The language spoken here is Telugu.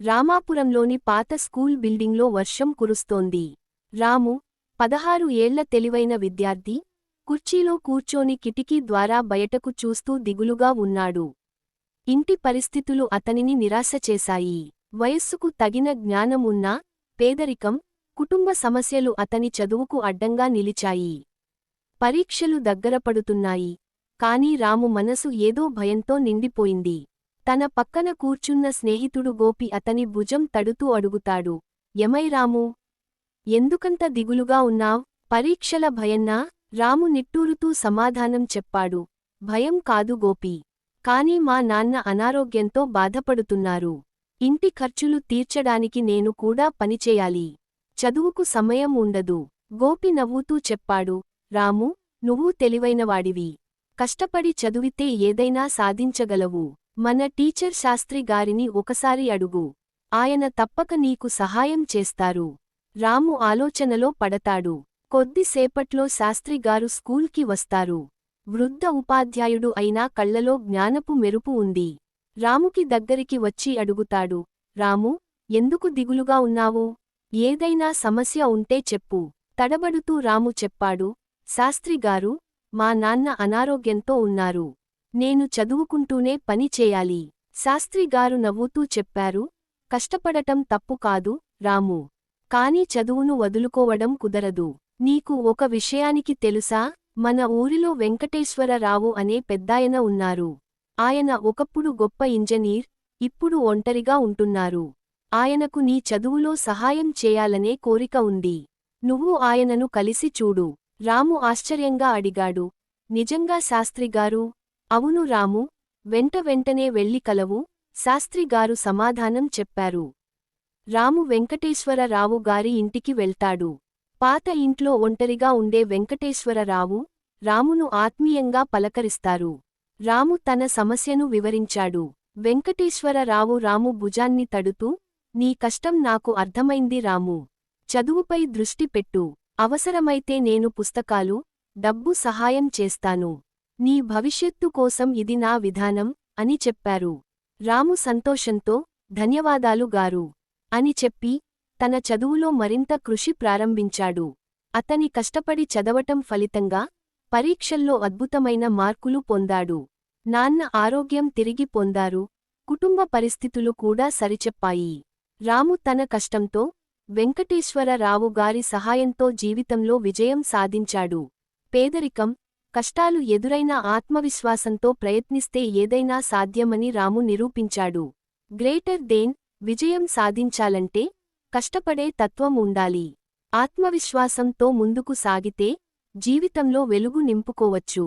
రామాపురంలోని పాత స్కూల్ బిల్డింగ్లో వర్షం కురుస్తోంది. రాము పదహారు ఏళ్ళ తెలివైన విద్యార్థి కుర్చీలో కూర్చోని కిటికీ ద్వారా బయటకు చూస్తూ దిగులుగా ఉన్నాడు. ఇంటి పరిస్థితులు అతనిని నిరాశ చేశాయి. వయస్సుకు తగిన జ్ఞానం ఉన్నా పేదరికం కుటుంబ సమస్యలు అతని చదువుకు అడ్డంగా నిలిచాయి. పరీక్షలు దగ్గరపడుతున్నాయి కాని రాము మనసు ఏదో భయంతో నిండిపోయింది. తన పక్కన కూర్చున్న స్నేహితుడు గోపి అతని భుజం తడుతూ అడుగుతాడు ఎమై రాము? ఎందుకంత దిగులుగా ఉన్నావ్? పరీక్షల భయన్నా రాము నిట్టూరుతూ సమాధానం చెప్పాడు భయం కాదు గోపి. కాని మా నాన్న అనారోగ్యంతో బాధపడుతున్నారు. ఇంటి ఖర్చులు తీర్చడానికి నేను కూడా పనిచేయాలి చదువుకు సమయం ఉండదు గోపి నవ్వుతూ చెప్పాడు రాము నువ్వు తెలివైనవాడివి. కష్టపడి చదివితే ఏదైనా సాధించగలవు. మన టీచర్ శాస్త్రి గారిని ఒకసారి అడుగు. ఆయన తప్పక నీకు సహాయం చేస్తారు. రాము ఆలోచనలో పడతాడు. కొద్దిసేపట్లో శాస్త్రిగారు స్కూల్కి వస్తారు. వృద్ధ ఉపాధ్యాయుడు అయినా కళ్ళలో జ్ఞానపు మెరుపు ఉంది. రాముకి దగ్గరికి వచ్చి అడుగుతాడు. రాము ఎందుకు దిగులుగా ఉన్నావు? ఏదైనా సమస్య ఉంటే చెప్పు. తడబడుతూ రాము చెప్పాడు. శాస్త్రిగారు మా నాన్న అనారోగ్యంతో ఉన్నారు. నేను చదువుకుంటూనే పని చేయాలి. శాస్త్రిగారు నవ్వుతూ చెప్పారు. కష్టపడటం తప్పు కాదు రాము. కాని చదువును వదులుకోవడం కుదరదు. నీకు ఒక విషయానికి తెలుసా? మన ఊరిలో వెంకటేశ్వరరావు అనే పెద్దాయన ఉన్నారు. ఆయన ఒకప్పుడు గొప్ప ఇంజనీర్ ఇప్పుడు ఒంటరిగా ఉంటున్నారు. ఆయనకు నీ చదువులో సహాయం చేయాలనే కోరిక ఉంది. నువ్వు ఆయనను కలిసి చూడు. రాము ఆశ్చర్యంగా అడిగాడు. నిజంగా శాస్త్రిగారు అవును రాము వెంట వెంటనే వెళ్ళి కలవు శాస్త్రిగారు సమాధానం చెప్పారు. రాము వెంకటేశ్వరరావు గారి ఇంటికి వెళ్తాడు. పాత ఇంట్లో ఒంటరిగా ఉండే వెంకటేశ్వరరావు రామును ఆత్మీయంగా పలకరిస్తారు. రాము తన సమస్యను వివరించాడు. వెంకటేశ్వరరావు రాము భుజాన్ని తడుతూ నీ కష్టం నాకు అర్థమైంది రాము. చదువుపై దృష్టి పెట్టు. అవసరమైతే నేను పుస్తకాలు డబ్బు సహాయం చేస్తాను. నీ భవిష్యత్తు కోసం ఇది నా విధానం అని చెప్పారు. రాము సంతోషంతో ధన్యవాదాలు గారు అని చెప్పి తన చదువులో మరింత కృషి ప్రారంభించాడు. అతని కష్టపడి చదవటం ఫలితంగా పరీక్షల్లో అద్భుతమైన మార్కులు పొందాడు. నాన్న ఆరోగ్యం తిరిగి పొందారు కుటుంబ పరిస్థితులు కూడా సరిచెప్పాయి. రాము తన కష్టంతో వెంకటేశ్వరరావు గారి సహాయంతో జీవితంలో విజయం సాధించాడు. పేదరికం కష్టాలు ఎదురైన ఆత్మవిశ్వాసంతో ప్రయత్నిస్తే ఏదైనా సాధ్యమని రాము నిరూపించాడు. గ్రేటర్ దేన్ విజయం సాధించాలంటే కష్టపడే తత్వం ఉండాలి. ఆత్మవిశ్వాసంతో ముందుకు సాగితే జీవితంలో వెలుగు నింపుకోవచ్చు.